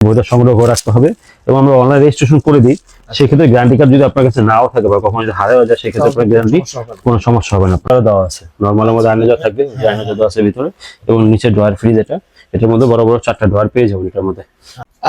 বইটা সংগ্রহ করে রাখতে হবে এবং আমরা অনলাইন রেজিস্ট্রেশন করে দিই সেক্ষেত্রে গ্যারান্টি কার্ড যদি আপনার কাছে নাও থাকে বা কখনো যদি হারিয়ে যায় সেক্ষেত্রে আপনার গ্যারান্টি কোনো সমস্যা হবে না। আপনারা দেওয়া আছে। নর্মালের মধ্যে আইনেজার থাকবে যে আইনেজার দেওয়া আছে ভিতরে এবং নিচে ড্রয়ার ফ্রিজ এটা এটার মধ্যে বড় বড় চারটা ড্রয়ার পেয়ে যাবেন এটার মধ্যে।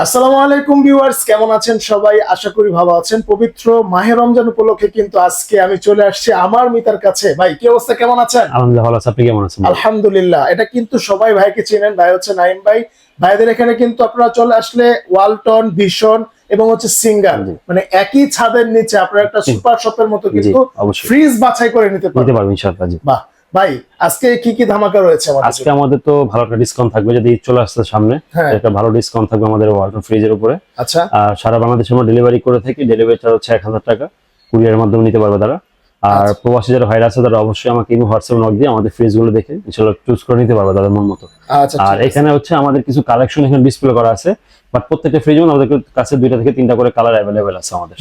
আসসালামু আলাইকুম ভিউয়ার্স কেমন আছেন সবাই? আশা করি ভালো আছেন। পবিত্র মাহে রমজান উপলক্ষে কিন্তু আজকে আমি চলে আসছি আমার মিতার কাছে। ভাই কি অবস্থা? কেমন আছেন? আলহামদুলিল্লাহ ভালো আছে। আপনি কেমন আছেন? আলহামদুলিল্লাহ। এটা কিন্তু সবাই ভাইকে চেনেন। ভাই হচ্ছে নাইম ভাই। ভাইদের এখানে কিন্তু আপনারা চলে আসলে ওয়ালটন ভীষণ এবং হচ্ছে সিঙ্গার। মানে একই ছাদের নিচে আপনারা একটা সুপার শপের মতো কিন্তু ফ্রিজ বাছাই করে নিতে নিতে পারবেন ইনশাআল্লাহ বাহ ভাই আজকে কি কি ধামাকা রয়েছে আমাদের আজকে আমাদের তো ভালো একটা ডিসকাউন্ট থাকবে যদি চলে আসছে সামনে। হ্যাঁ। একটা ভালো ডিসকাউন্ট থাকবে আমাদের ওয়ালটন ফ্রিজের উপরে। আচ্ছা। আর সারা বাংলাদেশে আমরা ডেলিভারি করে থাকি ডেলিভারি চার্জ হচ্ছে এক হাজার টাকা। কুরিয়ার মাধ্যমে নিতে পারবে তারা। আর আচ্ছা। প্রবাসী যারা ভাইরা আছে তারা অবশ্যই আমাকে ইমো হোয়াটসঅ্যাপ নক দিয়ে আমাদের ফ্রিজগুলো দেখে ইনশাল্লাহ চুজ করে নিতে পারবে তাদের মন মতো। আচ্ছা আর এখানে হচ্ছে আমাদের কিছু কালেকশন এখানে ডিসপ্লে করা আছে বাট প্রত্যেকটা ফ্রিজ আমাদের কাছে দুইটা থেকে তিনটা করে কালার অ্যাভেলেবেল আছে আমাদের।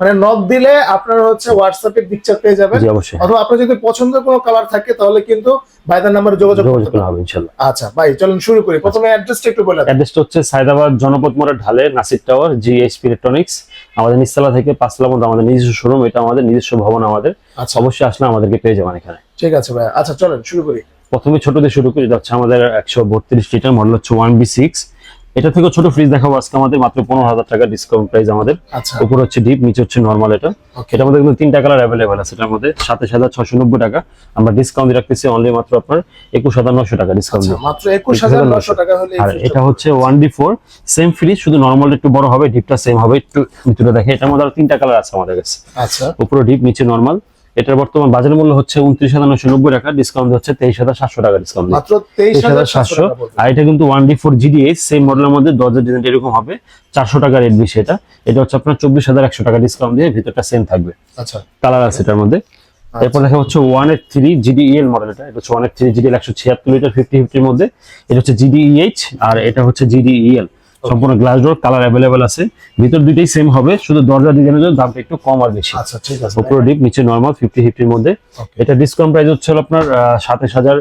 মানে নক দিলে আপনারা হচ্ছে হোয়াটসঅ্যাপে পিকচার পেয়ে যাবেন। জি অবশ্যই। অথবা আপনার যদি পছন্দের কোনো কালার থাকে তাহলে কিন্তু ভাইদের নাম্বারে যোগাযোগ করতে হবে ইনশাল্লাহ। আচ্ছা ভাই চলুন শুরু করি। প্রথমে অ্যাড্রেসটা একটু বলে অ্যাড্রেসটা হচ্ছে সায়দাবাদ জনপদ মোড়ের ঢালে নাসির টাওয়ার জিএসপি ইলেকট্রনিক্স আমাদের নিচতলা থেকে পাঁচতলা মধ্যে আমাদের নিজস্ব শোরুম এটা আমাদের নিজস্ব ভবন আমাদের। আচ্ছা। অবশ্যই আসলে আমাদেরকে পেয়ে যাবেন এখানে। ঠিক আছে ভাই আচ্ছা চলেন শুরু করি। প্রথমে ছোট দিয়ে শুরু করি এটা হচ্ছে আমাদের একশো বত্রিশ লিটার মডেল হচ্ছে ওয়ান বি সিক্স এটা থেকে ছোট ফ্রিজ দেখাবো। আজকে আমাদের মাত্র পনেরো হাজার টাকা ডিসকাউন্ট প্রাইস আমাদের। আচ্ছা। উপর হচ্ছে ডিপ নিচে হচ্ছে নর্মাল এটা। এটার মধ্যে কিন্তু তিনটা কালার অ্যাভেলেবেল আছে। এটার মধ্যে সাতাশ হাজার ছশো নব্বই টাকা। আমরা ডিসকাউন্ট রাখতেছি অনলি মাত্র আপনার একুশ হাজার নশো টাকা ডিসকাউন্ট আচ্ছা মাত্র একুশ হাজার নশো টাকা হলে আর এটা হচ্ছে one D four same fridge শুধু নর্মাল একটু বড় হবে ডিপটা সেম হবে একটু ভিতরে দেখে। এটার মধ্যে আরও তিনটা কালার আছে আমাদের কাছে। আচ্ছা। উপরে ডিপ নিচে নর্মাল এটার বর্তমান বাজার মূল্য হচ্ছে উনত্রিশ হাজার নশো নব্বই টাকা ডিসকাউন্ট হচ্ছে তেইশ হাজার সাতশো টাকা ডিসকাউন্ট মাত্র তেইশ হাজার সাতশো। আর এটা কিন্তু one D four GDS same মডেলের মধ্যে দরজার ডিজাইন এরকম হবে চারশো টাকা রেট বেশি এটা। এটা হচ্ছে আপনার চব্বিশ হাজার একশো টাকা ডিসকাউন্ট দিয়ে ভিতরটা সেম থাকবে। আচ্ছা। কালার আছে এটার মধ্যে। এরপর দেখা হচ্ছে one eight three GDL model এটা। হচ্ছে ওয়ান এইট থ্রি জিডিএল একশো ছিয়াত্তর লিটার ফিফটি ফিফটির মধ্যে। এটা হচ্ছে জিডিইএইচ আর এটা হচ্ছে জিডিইএল। সম্পূর্ণ গ্লাস ডোর কালার অ্যাভেলেবেল আছে। ভিতর দুইটাই সেম হবে শুধু দরজা ডিজাইনের জন্য দামটা একটু কম আর বেশি। আচ্ছা ঠিক আছে। উপরে ডিপ নিচে নর্মাল ফিফটি ফিফটির মধ্যে। এটা ডিসকাউন্ট প্রাইস হচ্ছে আপনার সাতাশ হাজার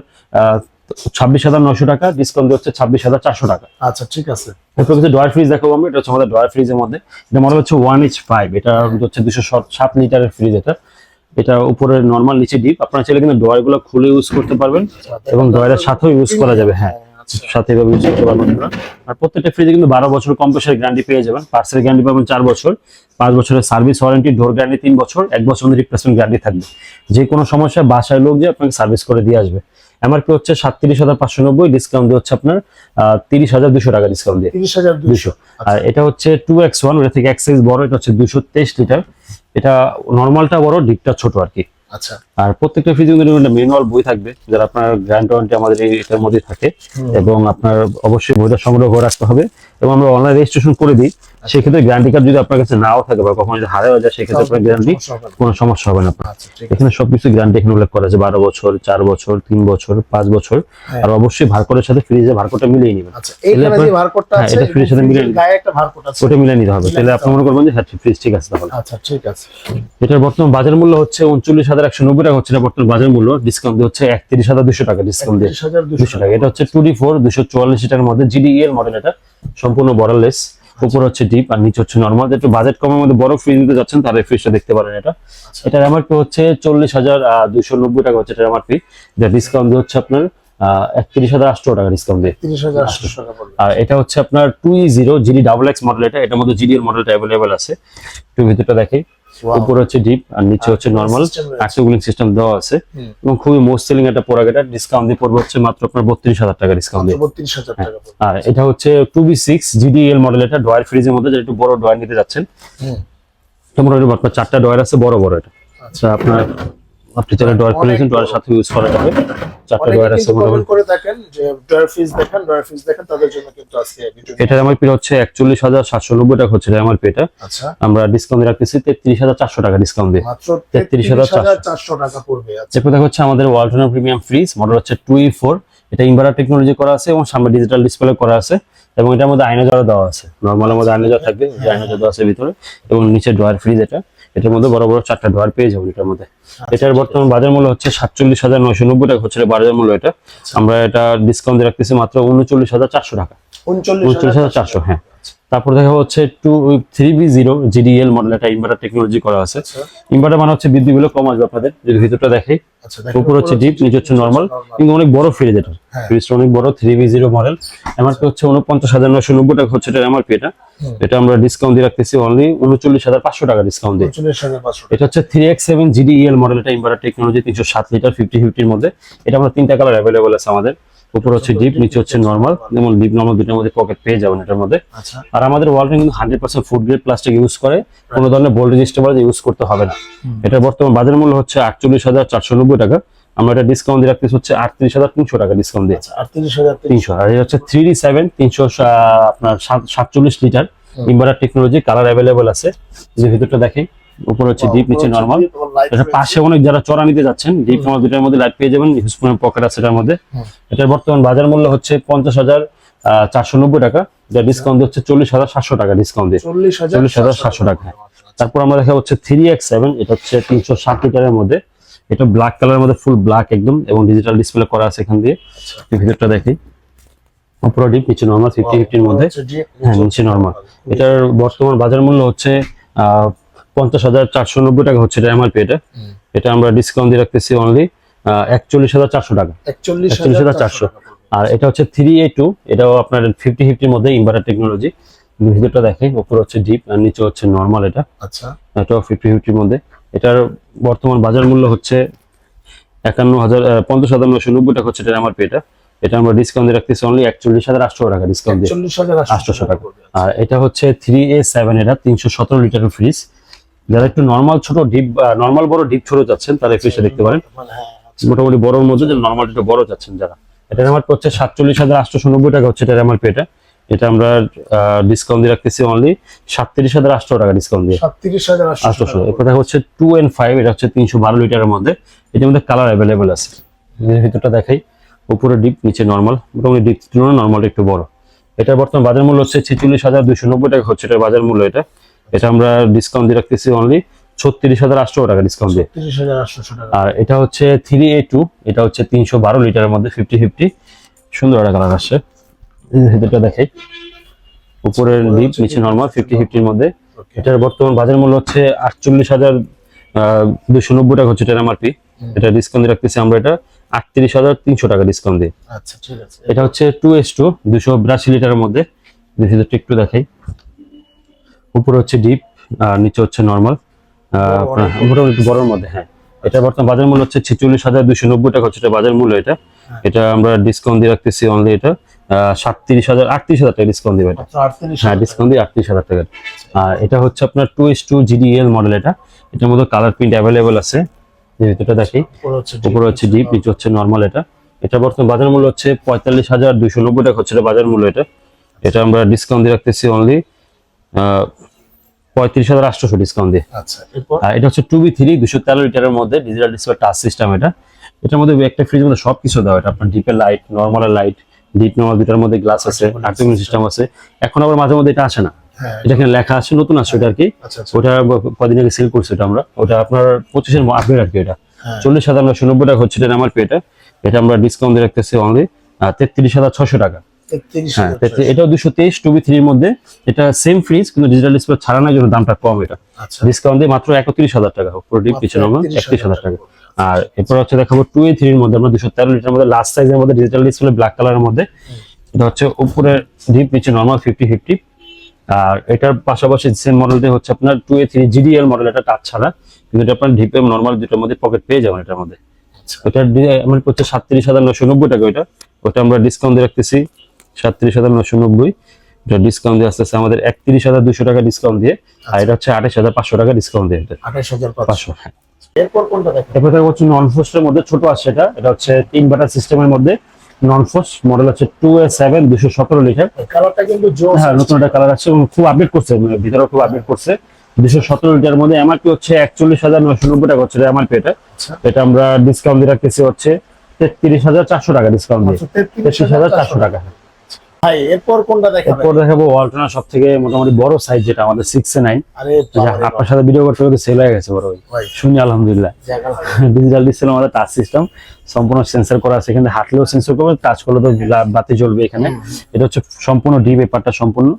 ছাব্বিশ হাজার নশো টাকা ডিসকাউন্ট হচ্ছে ছাব্বিশ হাজার চারশো টাকা। আচ্ছা ঠিক আছে। এরপর ফ্রিজ দেখাবো আমরা এটা হচ্ছে আমাদের ডয়ার ফ্রিজের মধ্যে। এটা মডেল হচ্ছে ওয়ান এইচ ফাইভ এটা হচ্ছে দুশো সাত লিটারের ফ্রিজ এটা। এটা উপরে নর্মাল নিচে ডিপ আপনারা চাইলে কিন্তু ডয়ারগুলো খুলে ইউজ করতে পারবেন এবং ডয়ারের সাথেও ইউজ করা যাবে হ্যাঁ। আচ্ছা সাথে এভাবে ইউজ করতে পারবেন আপনারা। আর প্রত্যেকটা ফ্রিজে কিন্তু বারো বছর কম্প্রেসার গ্যারান্টি পেয়ে যাবেন। পার্সেল গ্যারান্টি পাবেন চার বছর। পাঁচ বছরের সার্ভিস ওয়ারেন্টি ডোর গ্যারান্টি তিন বছর। এক বছর মধ্যে রিপ্লেসমেন্ট গ্যারান্টি থাকবে। যে কোনো সমস্যা বাসায় লোক যে আপনাকে সার্ভিস করে দিয়ে আসবে। এমআরপি হচ্ছে সাতত্রিশ হাজার পাঁচশো নব্বই ডিসকাউন্ট দিয়ে হচ্ছে আপনার তিরিশ হাজার দুশো টাকা ডিসকাউন্ট দিয়ে। তিরিশ হাজার দুশো। আর এটা হচ্ছে টু এক্স ওয়ান ওটা থেকে এক সাইজ বড় এটা হচ্ছে দুশো তেইশ লিটার এটা নর্মালটা বড় ডিপটা ছোট আর কি। আচ্ছা। আর প্রত্যেকটা কিন্তু একটা ম্যানুয়াল বই থাকবে যারা আপনার গ্র্যান্ড ওয়ারেন্টি আমাদের এটার মধ্যে থাকে। এবং আপনার অবশ্যই বইটা সংগ্রহ করে রাখতে হবে। এবং আমরা অনলাইন রেজিস্ট্রেশন করে দিই। সেক্ষেত্রে গ্যারান্টি কার্ড যদি আপনার কাছে নাও থাকে বা কখনো যদি হারিয়ে যায় সেক্ষেত্রে আপনার গ্যারান্টি কোনো সমস্যা হবে না আপনার। আচ্ছা এখানে সবকিছু গ্যারান্টি এখানে উল্লেখ করা আছে বারো বছর চার বছর তিন বছর পাঁচ বছর। হ্যাঁ। আর অবশ্যই ভারকোডের সাথে ফ্রিজে ভারকোডটা মিলিয়ে নেবেন। আচ্ছা হ্যাঁ, এটা ফ্রিজের সাথে মিলিয়ে ওটা মিলিয়ে নিতে হবে। তাহলে আপনি মনে করবেন যে হ্যাঁ ফ্রিজ ঠিক আছে তাহলে। আচ্ছা ঠিক আছে। এটার বর্তমান বাজার মূল্য হচ্ছে উনচল্লিশ হাজার একশো নব্বই টাকা হচ্ছে বর্তমান বাজার মূল্য। ডিসকাউন্ট দিয়ে হচ্ছে একত্রিশ হাজার দুশো টাকা ডিসকাউন্ট দিয়ে। দুশো টাকা। এটা হচ্ছে টু ডি ফোর দুশো চুয়াল্লিশ লিটারের মধ্যে জিডি এর মডেল এটা সম্পূর্ণ বর্ডারলেস উপর হচ্ছে ডিপ আর নিচে হচ্ছে নর্মাল একটু বাজেট কমের মধ্যে বড় ফ্রিজ নিতে যাচ্ছেন তার এই ফ্রিজটা দেখতে পারেন এটা। এটার আমার এমআরপি হচ্ছে চল্লিশ হাজার দুশো নব্বই টাকা হচ্ছে এটার এমআরপি এটা ডিসকাউন্ট দিয়ে হচ্ছে আপনার একত্রিশ হাজার আটশো টাকা ডিসকাউন্ট দিয়ে। তিরিশ হাজার আটশো টাকা আর এটা হচ্ছে আপনার two E zero GD double X model এটা এটার মধ্যে জিডি এর মডেলটা অ্যাভেলেবেল আছে। একটু ভিতরটা দেখে. উপরে হচ্ছে ডিপ আর নিচে হচ্ছে নর্মাল কুলিং সিস্টেম দেওয়া আছে। এবং খুবই মোস্ট সেলিং একটা প্রোডাক্ট এটা। ডিসকাউন্ট দিয়ে পড়বে হচ্ছে মাত্র আপনার বত্রিশ হাজার টাকা ডিসকাউন্ট দিয়ে। বত্রিশ হাজার টাকা আর এটা হচ্ছে two B six GDL model এটা। ডয়ার ফ্রিজের মধ্যে যেটা একটু বড় ডয়ার নিতে যাচ্ছেন। তোমার চারটা ডয়ার আছে বড় বড় এটা। আচ্ছা। আপনার আপনি চাইলে ডয়ার খুলেছেন ডয়ারের সাথে ইউজ করা যাবে। চারটা ডয়ার আছে মোটামুটি। কমেন্ট করে থাকেন যে ড্রয়ার ফিস দেখেন ড্রয়ার ফিস দেখেন তাদের জন্য কিন্তু আজকে ভিডিও এটার এমআরপি হচ্ছে একচল্লিশ হাজার সাতশো নব্বই টাকা হচ্ছে এমআরপি এটা আচ্ছা। আমরা ডিসকাউন্ট রাখতেছি তেত্রিশ হাজার চারশো টাকা ডিসকাউন্ট দিয়ে। মাত্র 33,400 তেত্রিশ হাজার চারশো টাকা পড়বে আচ্ছা। এরপর দেখা হচ্ছে আমাদের ওয়ালটনের প্রিমিয়াম ফ্রিজ মডেল হচ্ছে টু ই ফোর এটা ইনভার্টার টেকনোলজি করা আছে এবং সামনে ডিজিটাল ডিসপ্লে করা আছে এবং এটার মধ্যে আইনা জড়া দেওয়া আছে। নর্মালের মধ্যে আইনা জড়া থাকবে যে আইনা জড়া আছে ভিতরে এবং নিচে ড্রয়ার ফ্রিজ এটা। এটার মধ্যে বড় বড় চারটা ড্রয়ার পেয়ে যাবেন এটার মধ্যে। এটার বর্তমান বাজার মূল্য হচ্ছে সাতচল্লিশ হাজার নয়শো নব্বই টাকা। হচ্ছে বাজার মূল্য এটা। আমরা এটা ডিসকাউন্ট রাখতেছি মাত্র উনচল্লিশ হাজার চারশো টাকা। উনচল্লিশ উনচল্লিশ হাজার চারশো হ্যাঁ। তারপর দেখা হচ্ছে two three B zero GDL model একটা ইনভার্টার টেকনোলজি করা আছে। আচ্ছা। ইনভার্টার মানে হচ্ছে বিদ্যুৎ বিল কম আসবে আপনাদের যদি ভিতরটা দেখে। আচ্ছা উপর হচ্ছে ডিপ নিচে হচ্ছে নর্মাল কিন্তু অনেক বড় ফ্রিজ এটা। হ্যাঁ। ফ্রিজটা অনেক বড় three B zero model MRP হচ্ছে উনপঞ্চাশ হাজার নশো নব্বই টাকা হচ্ছে এটা এমআরপি এটা। এটা আমরা ডিসকাউন্ট দিয়ে রাখতেছি অনলি উনচল্লিশ হাজার পাঁচশো টাকা ডিসকাউন্ট দিয়ে। এটা হচ্ছে three X seven GDL model এটা ইনভার্টার টেকনোলজি তিনশো সাত লিটার ফিফটি ফিফটির মধ্যে। এটা আমরা তিনটা কালার অ্যাভেলেবল আছে আমাদের। উপর হচ্ছে ডিপ নিচে হচ্ছে নর্মাল যেমন ডিপ নর্মাল দুটোর মধ্যে পকেট পেয়ে যাবেন এটার মধ্যে। আচ্ছা। আর আমাদের ওয়ালটা কিন্তু hundred percent food grade plastic use করে কোনো ধরনের ভোল্টেজ স্টেবল ইউজ করতে হবে না। এটা বর্তমান বাজার মূল্য হচ্ছে আটচল্লিশ হাজার চারশো নব্বই টাকা। আমরা এটা ডিসকাউন্ট দিয়ে রাখতেছি হচ্ছে আটত্রিশ হাজার তিনশো টাকা ডিসকাউন্ট দিয়ে। আচ্ছা আটত্রিশ হাজার তিনশো। আর এটা হচ্ছে থ্রি ডি সেভেন তিনশো আপনার সাত- সাতচল্লিশ litre inverter technology colour available আছে। যে ভিতরটা দেখেন। উপরে হচ্ছে ডিপ নিচে নর্মাল এটা পাশে অনেক যারা চড়া নিতে যাচ্ছেন ডিপ নর্মাল দুটার মধ্যে লাইট পেয়ে যাবেন হিউজপুরের পকেট আছে এটার মধ্যে। এটার বর্তমান বাজার মূল্য হচ্ছে পঞ্চাশ হাজার চারশো নব্বই টাকা। যা ডিসকাউন্ট হচ্ছে চল্লিশ হাজার সাতশো টাকা ডিসকাউন্ট দিয়ে। চল্লিশ হাজার সাতশো টাকা। তারপর আমরা দেখা হচ্ছে থ্রি এক্স সেভেন এটা হচ্ছে তিনশো ষাট লিটারের মধ্যে। এটা ব্ল্যাক কালারের মধ্যে ফুল ব্ল্যাক একদম এবং ডিজিটাল ডিসপ্লে করা আছে এখান দিয়ে। ভিতরটা দেখি। উপরে ডিপ নিচে নর্মাল ফিফটি ফিফটির মধ্যে। হ্যাঁ নিচে নর্মাল এটার বর্তমান বাজার মূল্য হচ্ছে আহ, পঞ্চাশ হাজার চারশো নব্বই টাকা হচ্ছে এটা এমআরপি এটা। এটা আমরা ডিসকাউন্ট দিয়ে রাখতেছি অনলি একচল্লিশ হাজার চারশো টাকা। একচল্লিশ হাজার চারশো। আর এটা হচ্ছে থ্রি এ টু এটাও আপনার ফিফটি ফিফটির মধ্যে ইনভার্টার টেকনোলজি ভিতরটা দেখেন উপরে হচ্ছে ডিপ আর নিচে হচ্ছে নর্মাল এটা। আচ্ছা। এটাও ফিফটি ফিফটির মধ্যে। এটার বর্তমান বাজার মূল্য হচ্ছে একান্ন হাজার পঞ্চাশ হাজার নশো নব্বই টাকা হচ্ছে এটা এমআরপি এটা। এটা আমরা ডিসকাউন্ট দিয়ে রাখতেছি অনলি একচল্লিশ হাজার আটশো টাকা ডিসকাউন্ট দিয়ে। আটশো টাকা। আর এটা হচ্ছে থ্রি এ সেভেন এটা তিনশো সতেরো লিটারের ফ্রিজ যারা একটু নর্মাল ছোট ডিপ নর্মাল বড় ডিপ ছোট যাচ্ছেন তারা এই ফ্রিজটা দেখতে পারেন। মানে হ্যাঁ মোটামুটি বড়র মধ্যে যে নর্মাল একটু বড় যাচ্ছেন যারা। এটার আমার হচ্ছে সাতচল্লিশ হাজার আটশোশো নব্বই টাকা হচ্ছে এটার আমার এটা এটা আমরা ডিসকাউন্ট দিয়ে রাখতেছি অনলি সাতত্রিশ হাজার আটশো টাকা ডিসকাউন্ট দিয়ে। সাতত্রিশ হাজার আটশোশো হচ্ছে টু এন্ড ফাইভ এটা হচ্ছে তিনশো বারো লিটারের মধ্যে। এটার মধ্যে কালার অ্যাভেলেবেল আছে। এর ভিতরটা দেখাই। উপরে ডিপ নিচে নর্মাল মোটামুটি ডিপ তুলনায় নর্মাল একটু বড়। এটার বর্তমান বাজার মূল্য হচ্ছে ছেচল্লিশ হাজার দুশো নব্বই টাকা হচ্ছে। এটার বাজার মূল্য এটা। এটা আমরা ডিসকাউন্ট দিয়ে রাখতেছি অনলি ছত্রিশ হাজার আটশো টাকা ডিসকাউন্ট দিয়ে। আর এটা হচ্ছে থ্রি এ টু এটা হচ্ছে তিনশো বারো লিটারের মধ্যে ফিফটি ফিফটি সুন্দর একটা কালার আসছে। ভিতরটা দেখাই। উপরের ডিপ নিচে নর্মাল ফিফটি ফিফটির মধ্যে। এটার বর্তমান বাজার মূল্য হচ্ছে আটচল্লিশ হাজার দুশো নব্বই টাকা হচ্ছে এটার এমআরপি এটা ডিসকাউন্ট দিয়ে রাখতেছি আমরা এটা আটত্রিশ হাজার তিনশো টাকা ডিসকাউন্ট দিয়ে। আচ্ছা ঠিক আছে। এটা হচ্ছে টু এস টু দুশো বিরাশি লিটারের মধ্যে। ভিতরটা একটু দেখাই। উপরে হচ্ছে ডিপ আর নিচে হচ্ছে নর্মাল মোটামুটি বড়ের মধ্যে হ্যাঁ। এটা বর্তমান বাজার মূল্য হচ্ছে ছেচল্লিশ হাজার দুশো নব্বই টাকা হচ্ছে এটা বাজার মূল্য এটা। এটা আমরা ডিসকাউন্ট দিয়ে রাখতেছি অনলি এটা। সাতত্রিশ হাজার আটত্রিশ হাজার টাকা ডিসকাউন্ট দিবে এটা। হ্যাঁ ডিসকাউন্ট দিয়ে আটত্রিশ হাজার টাকা। আর এটা হচ্ছে আপনার two S two GDL model এটা। এটার মধ্যে কালার প্রিন্ট অ্যাভেলেবেল আছে। ভিতরটা দেখি। উপরে হচ্ছে ডিপ নিচে হচ্ছে নর্মাল এটা। এটা বর্তমান বাজার মূল্য হচ্ছে পঁয়তাল্লিশ হাজার দুশো নব্বই টাকা হচ্ছে এটা বাজার মূল্য এটা। এটা আমরা ডিসকাউন্ট দিয়ে রাখতেছি অনলি পঁয়ত্রিশ হাজার আটশোশো ডিসকাউন্ট দিয়ে। আচ্ছা আর এটা হচ্ছে টু বি থ্রি দুশো তেরো লিটারের মধ্যে ডিজিটাল ডিসপ্লে টাচ সিস্টেম এটা। এটার মধ্যে একটা মধ্যে সব কিছু দেওয়া এটা। আপনার ডিপের লাইট নর্মালের লাইট ডিপ নর্মাল দুটার মধ্যে গ্লাস আছে আর্টিফিশিয়াল সিস্টেম আছে। এখন আবার মাঝে মধ্যে এটা আসে না। হ্যাঁ এটা এখানে লেখা আছে নতুন আছে ওটা আর কি আচ্ছা আচ্ছা। ওটা কদিন আগে সেল করছি ওটা আমরা। ওটা আপনার পঁচিশের আপডেট আর কি এটা। হ্যাঁ। চল্লিশ হাজার নশো নব্বই টাকা হচ্ছে এটা আমার পেটা এটা আমরা ডিসকাউন্ট দিয়ে রাখতেছি অনলি তেত্রিশ হাজার ছশো টাকা। হ্যাঁ এটাও দুশো তেইশ টু বি থ্রির মধ্যে। এটা সেম ফ্রিজ কিন্তু ডিজিটাল ডিসপ্লে ছাড়ানোর জন্য দামটা কম এটা। আচ্ছা। ডিসকাউন্ট দিয়ে মাত্র একত্রিশ হাজার টাকা পিছনে আমরা একত্রিশ হাজার টাকা টাকা। আর এরপর হচ্ছে দেখাবো টু এ থ্রির মধ্যে আমরা দুশো তেরো লিটার মধ্যে লাস্ট সাইজের মধ্যে ডিজিটাল ডিসপ্লে ব্ল্যাক কালারের মধ্যে। এটা হচ্ছে উপরে ডিপ নিচে নর্মাল ফিফটি ফিফটি আর এটার পাশাপাশি সেম মডেলটা হচ্ছে আপনার two A three GDL model এটা টাচ ছাড়া। কিন্তু এটা আপনার ডিপে নর্মাল দুটোর মধ্যে পকেট পেয়ে যাবেন এটার মধ্যে। আচ্ছা। ওটার আমার হচ্ছে সাতত্রিশ হাজার নশো নব্বই টাকা ওইটা। ওটা আমরা ডিসকাউন্ট দিয়ে রাখতেছি। সাতত্রিশ হাজার নশো নব্বই। এটা ডিসকাউন্ট দিয়ে আসতেছে আমাদের একত্রিশ হাজার দুশো টাকা ডিসকাউন্ট দিয়ে আর এটা হচ্ছে আঠাশ হাজার পাঁচশো টাকা ডিসকাউন্ট দিয়ে আঠাশ হাজার পাঁচশো। হ্যাঁ। এরপর কোনটা এরপর হচ্ছে নন ফোস্টের মধ্যে ছোট আছে এটা। এটা হচ্ছে তিন বাটার সিস্টেমের মধ্যে নন ফোস্ট মডেল হচ্ছে টু এ সেভেন দুশো সতেরো লিটার। কালারটা কিন্তু হ্যাঁ নতুন একটা কালার আছে খুব আপডেট করছে মানে ভিতরে খুব আপডেট করছে। দুশো সতেরো লিটার মধ্যে এমআরপি হচ্ছে একচল্লিশ হাজার নশো নব্বই টাকা হচ্ছে এমআরপি এটা। আচ্ছা। এটা আমরা ডিসকাউন্ট দিয়ে রাখতেছি হচ্ছে তেত্রিশ হাজার চারশো টাকা ডিসকাউন্ট দিয়ে। তেত্রিশ হাজার চারশো টাকা ভাই এরপর কোনটা এরপর দেখাবো ওয়ালটনা সব থেকে মোটামুটি বড় সাইজ যেটা আমাদের এ আরে আপনার সাথে ভিডিও করতে করতে সেল হয়ে গেছে বড়। ভাই। ভাই শুনি আলহামদুলিল্লাহ। ডিজিটাল ডিসপ্লে আমাদের টাচ সিস্টেম সম্পূর্ণ সেন্সর করা আছে। এখানে হাঁটলেও সেন্সর করবে টাচ করলে তো বাতি জ্বলবে এখানে। এটা হচ্ছে সম্পূর্ণ ডিপ এপারটা সম্পূর্ণ।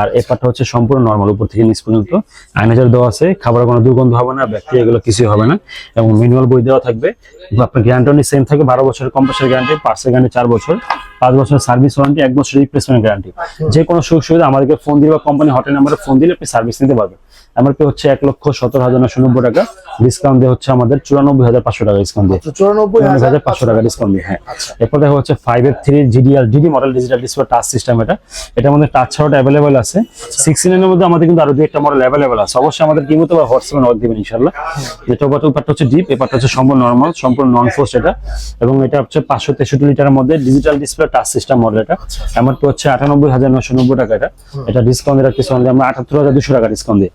আর এপারটা হচ্ছে সম্পূর্ণ নর্মাল উপর থেকে নিচ পর্যন্ত। আয়নাজার দেওয়া আছে খাবারের কোনো দুর্গন্ধ হবে না ব্যাকটেরিয়া এগুলো কিছুই হবে না। এবং মিনিমাল বই দেওয়া থাকবে। আপনার গ্যারান্টি সেম থাকে বারো বছরের কম্পাসের গ্যারান্টি পার্সের গ্যারান্টি চার বছর। পাঁচ বছরের সার্ভিস ওয়ারেন্টি এক বছর রিপ্লেসমেন্ট গ্যারান্টি যে কোনো সুযোগ সুবিধা আমাদেরকে ফোন দিলে বা কোম্পানি হটেল নাম্বারে ফোন দিলে আপনি সার্ভিস নিতে পারবেন। আমার পে হচ্ছে এক লক্ষ সতেরো হাজার নশো নব্বই টাকা। ডিসকাউন্ট দিয়ে হচ্ছে আমাদের চুরানব্বই হাজার পাঁচশো টাকা ডিসকাউন্ট দিয়ে। চুরানব্বই চুরানব্বই হাজার পাঁচশো টাকা ডিসকাউন্ট দিয়ে হ্যাঁ। আচ্ছা। এরপর দেখা হচ্ছে five F three GDR GD model digital display touch system এটা। এটার মধ্যে টাচ ছাড়াটা অ্যাভেলেবেল আছে। সিক্সটিন এর মধ্যে আমাদের কিন্তু আরও দুই একটা মডেল অ্যাভেলেবেল আছে। অবশ্যই আমাদের কি মতো বা হোয়াটসঅ্যাপে নক দিবেন ইনশাল্লাহ যেটা ওপার পার্টটা হচ্ছে ডিপ এই পার্টটা হচ্ছে সম্পূর্ণ নর্মাল সম্পূর্ণ নন ফোর্স এটা। এবং এটা হচ্ছে পাঁচশো তেষট্টি লিটারের মধ্যে digital display touch system model এটা। এমআরপি হচ্ছে আটানব্বই হাজার নশো নব্বই টাকা এটা। এটা ডিসকাউন্ট রাখতেছি আমরা আটাত্তর হাজার দুশো টাকা ডিসকাউন্ট দিই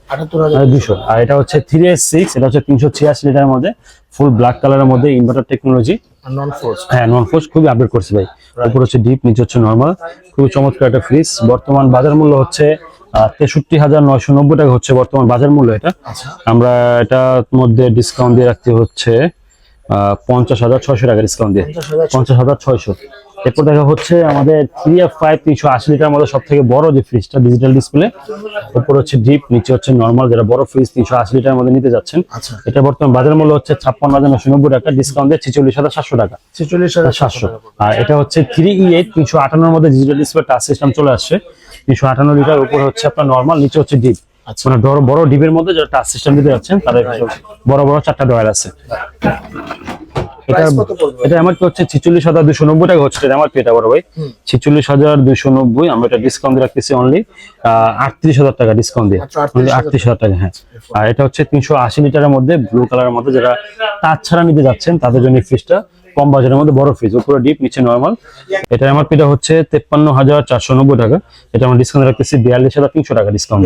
দুশো। আর এটা হচ্ছে থ্রি এস সিক্স এটা হচ্ছে তিনশো ছিয়াশি লিটারের মধ্যে ফুল ব্ল্যাক কালারের মধ্যে ইনভার্টার টেকনোলজি নন ফোর্স হ্যাঁ নন ফোর্স খুবই আপডেট করছে ভাই। উপর হচ্ছে ডিপ নিচে হচ্ছে নর্মাল খুবই চমৎকার একটা ফ্রিজ বর্তমান বাজার মূল্য হচ্ছে তেষট্টি হাজার নয়শো নব্বই টাকা হচ্ছে বর্তমান বাজার মূল্য এটা। আচ্ছা। আমরা এটার মধ্যে ডিসকাউন্ট দিয়ে রাখতে হচ্ছে পঞ্চাশ হাজার ছয়শো টাকা ডিসকাউন্ট দিয়ে। পঞ্চাশ হাজার ছয়শো। এরপর দেখা হচ্ছে আমাদের থ্রি এফ ফাইভ তিনশো আশি লিটার মধ্যে সব থেকে বড় যে ফ্রিজটা ডিজিটাল ডিসপ্লে উপর হচ্ছে ডিপ নিচে হচ্ছে নর্মাল যেটা বড় ফ্রিজ তিনশো আশি লিটার মধ্যে নিতে যাচ্ছেন। আচ্ছা। এটা বর্তমান বাজার মূল্য হচ্ছে ছাপ্পান্ন হাজার নশো নব্বই টাকা ডিসকাউন্ট দিয়ে ছেচল্লিশ হাজার সাতশো টাকা। ছেচল্লিশ হাজার সাতশো আর এটা হচ্ছে থ্রি ই এইট তিনশো আটান্নর মধ্যে ডিজিটাল ডিসপ্লে টাচ সিস্টেম চলে আসছে। তিনশো আটান্ন লিটার উপরে হচ্ছে আপনার নর্মাল নিচে হচ্ছে ডিপ আচ্ছা। মানে বড় ডিপের মধ্যে যারা টাচ সিস্টেম দিতে যাচ্ছেন তাদের বড় বড় চারটা ডয়ার আছে। এটা Price কত পড়বে? এটা আমার হচ্ছে ছিচল্লিশ হাজার দুশো নব্বই টাকা হচ্ছে। আমার পেটা বড় ভাই। ছিচল্লিশ হাজার দুশো নব্বই আমরা এটা ডিসকাউন্ট রাখতেছি অনলি আটত্রিশ হাজার টাকা ডিসকাউন্ট দিয়ে। আটত্রিশ হাজার টাকা। হ্যাঁ। আর এটা হচ্ছে তিনশো আশি লিটারের মধ্যে ব্লু কালারের মধ্যে যারা তার ছাড়া নিতে যাচ্ছেন তাদের জন্য ফ্রিজটা কম বাজারের মধ্যে বড় ফ্রিজ উপরে ডিপ নিচে নর্মাল এটা আমার পিটা হচ্ছে তেপ্পান্ন হাজার চারশো নব্বই টাকা। এটা আমরা ডিসকাউন্ট রাখতেছি বিয়াল্লিশ হাজার তিনশো টাকা ডিসকাউন্ট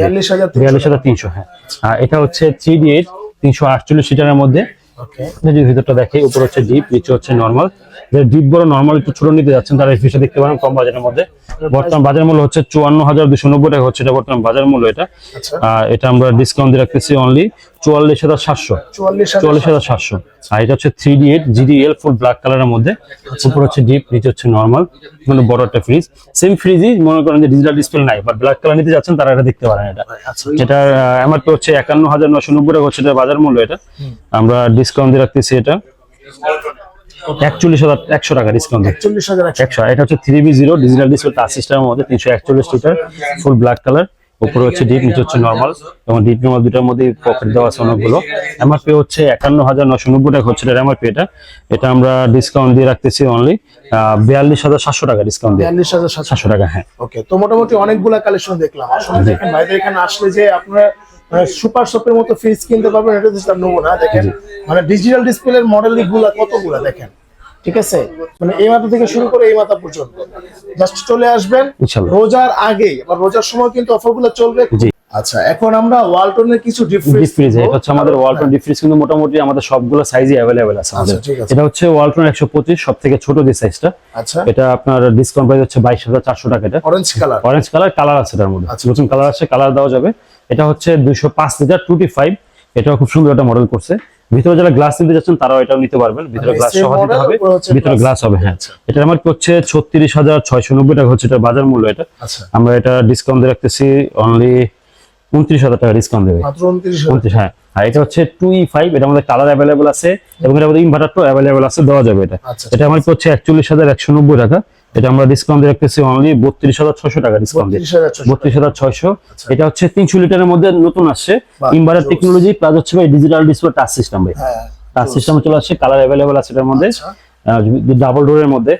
বিয়াল্লিশ হাজার তিনশো। হ্যাঁ। আর এটা হচ্ছে থ্রি ডি এইট তিনশো আটচল্লিশ লিটারের মধ্যে। যদি ভিতরটা দেখে উপর হচ্ছে ডিপ নিচে হচ্ছে নর্মাল যারা ডিপ বড় নর্মাল একটু ছোট নিতে যাচ্ছেন তারা এই দেখতে পারেন কম বাজারের মধ্যে। বর্তমান বাজার মূল্য হচ্ছে চুয়ান্ন হাজার দুশো নব্বই টাকা হচ্ছে এটা বর্তমান বাজার মূল্য এটা। আচ্ছা। এটা আমরা ডিসকাউন্ট দিয়ে রাখতেছি অনলি চুয়াল্লিশ হাজার সাতশো। চুয়াল্লিশ হাজার সাতশো। আর এটা হচ্ছে three D eight GDL full black কালারের মধ্যে। উপর হচ্ছে ডিপ নিচে হচ্ছে নর্মাল মানে বড় একটা ফ্রিজ সেম ফ্রিজই মনে করেন যে ডিজিটাল ডিসপ্লে নাই বাট ব্ল্যাক কালার নিতে যাচ্ছেন তারা এটা দেখতে পারেন এটা। আচ্ছা এটা আমার তো হচ্ছে একান্ন হাজার নশো নব্বই টাকা হচ্ছে এটা বাজার মূল্য এটা। আমরা ডিসকাউন্ট দিয়ে রাখতেছি এটা। একচল্লিশ হাজার একশো টাকা ডিসকাউন্ট একচল্লিশ হাজার একশো একশো এটা হচ্ছে three B zero digital display touch সিস্টেমের মধ্যে তিনশো একচল্লিশ লিটার ফুল ব্ল্যাক কালার উপরে হচ্ছে ডিপ নিচে হচ্ছে নর্মাল এবং ডিপ নর্মাল দুটার মধ্যে পকেট দেওয়া আছে অনেকগুলো। এমআরপি হচ্ছে একান্ন হাজার নশো নব্বই টাকা হচ্ছে এমআরপি এটা। এটা আমরা ডিসকাউন্ট দিয়ে রাখতেছি অনলি বিয়াল্লিশ হাজার সাতশো টাকা ডিসকাউন্ট দিয়ে। বিয়াল্লিশ হাজার সাতশো। সাতশো টাকা হ্যাঁ। ওকে তো মোটামুটি অনেকগুলা কালেকশন দেখলাম। আসলে ভাইদের এখানে আসলে যে আপনারা সুপার শপের মতো ফ্রিজ কিনতে পারবেন এটা তো নেব না দেখেন। মানে ডিজিটাল ডিসপ্লের মডেলগুলা কতগুলা দেখেন। ঠিক আছে? মানে এই মাথা থেকে শুরু করে এই মাথা পর্যন্ত। জাস্ট চলে আসবেন রোজার আগে আবার রোজার সময় কিন্তু অফারগুলো চলবে। আচ্ছা এখন আমরা ওয়ালটনের কিছু ডিপ ডিফারেন্স ফ্রিজ এটা হচ্ছে আমাদের ওয়ালটন ডিপ ফ্রিজ কিন্তু মোটামুটি আমাদের সবগুলো সাইজই অ্যাভেলেবেল আছে আমাদের। আচ্ছা, ঠিক আছে। এটা হচ্ছে ওয়ালটন একশো পঁচিশ সব থেকে ছোট যে সাইজটা আচ্ছা। এটা আপনার ডিসকাউন্ট প্রাইস হচ্ছে বাইশ হাজার চারশো টাকা এটা। Orange colour orange colour colour আছে এটার মধ্যে। আচ্ছা। নতুন কালার আছে কালার দেওয়া যাবে। এটা হচ্ছে দুইশো পাঁচ লিটার টুটি ফাইভ এটাও খুব সুন্দর একটা মডেল করছে। ভিতরে যারা গ্লাস নিতে যাচ্ছেন তারাও এটাও নিতে পারবেন। ভিতরে গ্লাস সহ দিতে হবে। ভিতরে গ্লাস হবে হ্যাঁ। এটা আমার হচ্ছে ছত্রিশ হাজার ছয়শো নব্বই টাকা হচ্ছে এটা বাজার মূল্য এটা। আচ্ছা। আমরা এটা ডিসকাউন্ট দিয়ে রাখতেছি অনলি উনত্রিশ হাজার টাকা ডিসকাউন্ট দেবে। উনত্রিশ হ্যাঁ। আর এটা হচ্ছে টু ই ফাইভ এটা আমাদের কালার অ্যাভেলেবল আছে এবং এটা আমাদের ইনভার্টারটাও অ্যাভেলেবল আছে দেওয়া যাবে এটা। আচ্ছা। এটা আমার হচ্ছে একচল্লিশ হাজার একশো নব্বই টাকা। এটা আমরা ডিসকাউন্ট রাখতেছি অনলি বত্রিশ হাজার ছশো টাকা ডিসকাউন্ট বত্রিশ হাজার ছয়শো। এটা হচ্ছে তিনশো লিটারের মধ্যে নতুন আসছে। ইনভার্টার টেকনোলজি প্লাস হচ্ছে ভাই ডিজিটাল ডিসপ্লে টাচ সিস্টেম ভাই। হ্যাঁ টাচ সিস্টেম চলে আসছে কালার অ্যাভেলেবল আছে এটার মধ্যে। আচ্ছা। ডাবল ডোরের মধ্যে।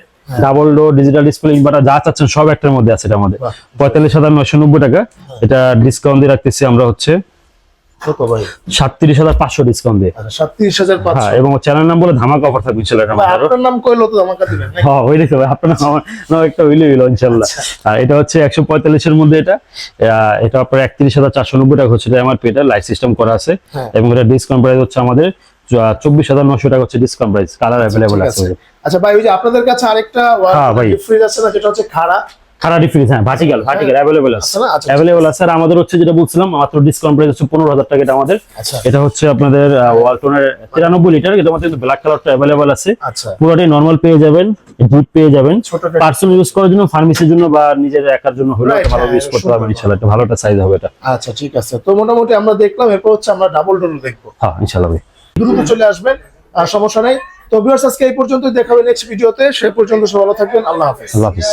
Double door digital display inverter যা চাচ্ছেন সব একটার মধ্যে আছে এটার মধ্যে। পঁয়তাল্লিশ হাজার নয়শো নব্বই টাকা। এটা ডিসকাউন্ট দিয়ে রাখতেছি আমরা হচ্ছে কত ভাই? সাতত্রিশ হাজার পাঁচশো ডিসকাউন্ট দিয়ে। আচ্ছা হ্যাঁ পাঁচশো। এবং চ্যানেল নাম বলে ধামাকা অফার থাকবে ইনশাল্লাহ মধ্যে আপনার নাম কইলো তো আমাকে দিবেন হ্যাঁ হইলে তো ভাই, আপনার নাম- নাম একটা হইলে হইল ইনশাল্লাহ। আর এটা হচ্ছে একশো পঁয়তাল্লিশের মধ্যে এটা। আহ, এটা আপনার একত্রিশ হাজার চারশো নব্বই টাকা হচ্ছে আমার পেটা লাইট সিস্টেম করা আছে। হ্যাঁ। এবং এটা ডিসকাউন্ট প্রাইস হচ্ছে আমাদের চব্বিশ হাজার নশো টাকা হচ্ছে ডিসকাউন্ট প্রাইস কালার অ্যাভেলেবল আছে। আচ্ছা ভাই ওই যে আপনাদের কাছে আরেকটা। ফ্রিজ আছে না যেটা হচ্ছে খাড়া। খারাডি ফ্রিজ হ্যাঁ ভার্টিক্যাল ভার্টিক্যাল অ্যাভেলেবল আছে আছে। আচ্ছা অ্যাভেলেবল আছে। আর আমাদের হচ্ছে যেটা বলছিলাম মাত্র ডিসকাউন্ট প্রাইস হচ্ছে পনেরো হাজার টাকা এটা আমাদের। এটা হচ্ছে আপনাদের ওয়ালটনের তিরানব্বই লিটার এটা আমাদের ব্ল্যাক কালারটা অ্যাভেলেবল আছে। পুরোটাই নর্মাল পেয়ে যাবেন ডিপ পেয়ে যাবেন। পার্সোনাল ইউজ করার জন্য ফার্মেসির জন্য বা নিজের একার জন্য হলে এটা ভালো ইউজ করতে পারবেন ইনশাল্লাহ একটা ভালো একটা সাইজ হবে এটা। ঠিক আছে। তো মোটামুটি আমরা দেখলাম এরপর হচ্ছে আমরা ডাবল ডোর দেখব। হ্যাঁ দ্রুত চলে আসবেন আর সমস্যা নেই। তো ভিউয়ার্স আজকে এই পর্যন্তই দেখাবে নেক্সট ভিডিওতে সে পর্যন্ত সব ভালো থাকবেন। আল্লাহ হাফেজ। আল্লাহ হাফিজ।